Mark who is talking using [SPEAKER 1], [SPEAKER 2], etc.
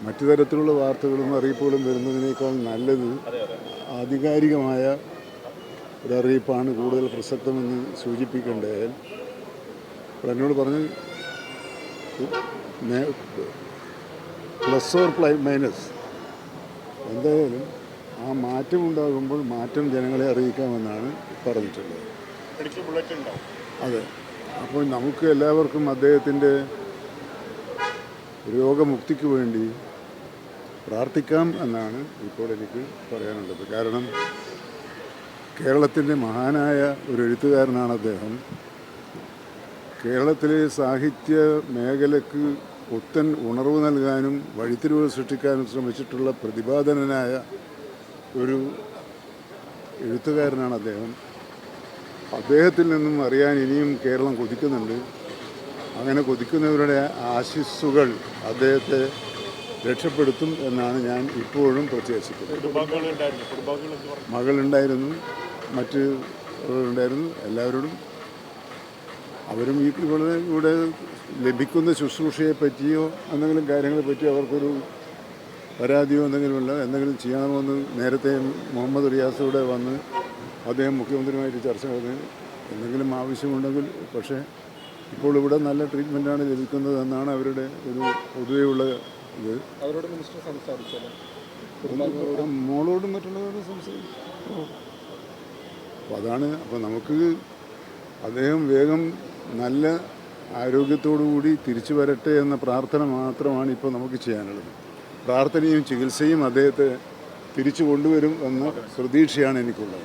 [SPEAKER 1] മറ്റു തരത്തിലുള്ള വാർത്തകളും അറിയിപ്പുകളും വരുന്നതിനേക്കാൾ നല്ലത് ആധികാരികമായ ഒരറിയിപ്പാണ് കൂടുതൽ പ്രസക്തമെന്ന് സൂചിപ്പിക്കേണ്ടത് അപ്പോൾ എന്നോട് പറഞ്ഞ് പ്ലസ് ഓർ പ്ലൈ മൈനസ് എന്തായാലും ആ മാറ്റം ഉണ്ടാകുമ്പോൾ മാറ്റം ജനങ്ങളെ അറിയിക്കാമെന്നാണ് പറഞ്ഞിട്ടുള്ളത്. അതെ. അപ്പോൾ നമുക്ക് എല്ലാവർക്കും അദ്ദേഹത്തിന്റെ രോഗമുക്തിക്ക് വേണ്ടി പ്രാർത്ഥിക്കാം എന്നാണ് ഇപ്പോൾ എനിക്ക് പറയാനുള്ളത്. കാരണം കേരളത്തിന്റെ മഹാനായ ഒരു എഴുത്തുകാരനാണ് അദ്ദേഹം. കേരളത്തിലെ സാഹിത്യ മേഖലയ്ക്ക് പുത്തൻ ഉണർവ് നൽകാനും വഴിത്തിരിവ് സൃഷ്ടിക്കാനും ശ്രമിച്ചിട്ടുള്ള പ്രതിപാദനനായ ഒരു എഴുത്തുകാരനാണ് അദ്ദേഹം. അദ്ദേഹത്തിൽ നിന്നും അറിയാൻ ഇനിയും കേരളം കൊതിക്കുന്നുണ്ട്. അങ്ങനെ കൊതിക്കുന്നവരുടെ ആശിസ്സുകൾ അദ്ദേഹത്തെ രക്ഷപ്പെടുത്തും എന്നാണ് ഞാൻ ഇപ്പോഴും പ്രത്യാശിക്കുന്നത്. മകളുണ്ടായിരുന്നു. മറ്റ് ഉണ്ടായിരുന്നു എല്ലാവരോടും അവരും ഈ ഇവിടെ ഇവിടെ ലഭിക്കുന്ന ശുശ്രൂഷയെ പറ്റിയോ എന്തെങ്കിലും കാര്യങ്ങളെ പറ്റിയോ അവർക്കൊരു പരാതിയോ എന്തെങ്കിലുമില്ല എന്തെങ്കിലും ചെയ്യണമെന്ന് നേരത്തെ മുഹമ്മദ് റിയാസിലൂടെ വന്ന് അദ്ദേഹം മുഖ്യമന്ത്രിയുമായിട്ട് ചർച്ച നടത്തി എന്തെങ്കിലും ആവശ്യമുണ്ടെങ്കിൽ പക്ഷേ ഇപ്പോൾ ഇവിടെ നല്ല ട്രീറ്റ്മെന്റാണ് ലഭിക്കുന്നത് എന്നാണ് അവരുടെ ഒരു പൊതുവെയുള്ള ഇത്.
[SPEAKER 2] അവരോട് മിനിസ്റ്റർ
[SPEAKER 1] സംസാരിച്ചത് മോളോടും മറ്റുള്ളവരോടും സംസാരിച്ചു അപ്പോൾ അതാണ് അപ്പോൾ നമുക്ക് അദ്ദേഹം വേഗം നല്ല ആരോഗ്യത്തോടു കൂടി തിരിച്ചു വരട്ടെ എന്ന പ്രാർത്ഥന മാത്രമാണ് ഇപ്പോൾ നമുക്ക് ചെയ്യാനുള്ളത്. പ്രാർത്ഥനയും ചികിത്സയും അദ്ദേഹത്തെ തിരിച്ചു കൊണ്ടുവരും എന്ന പ്രതീക്ഷയാണ് എനിക്കുള്ളത്.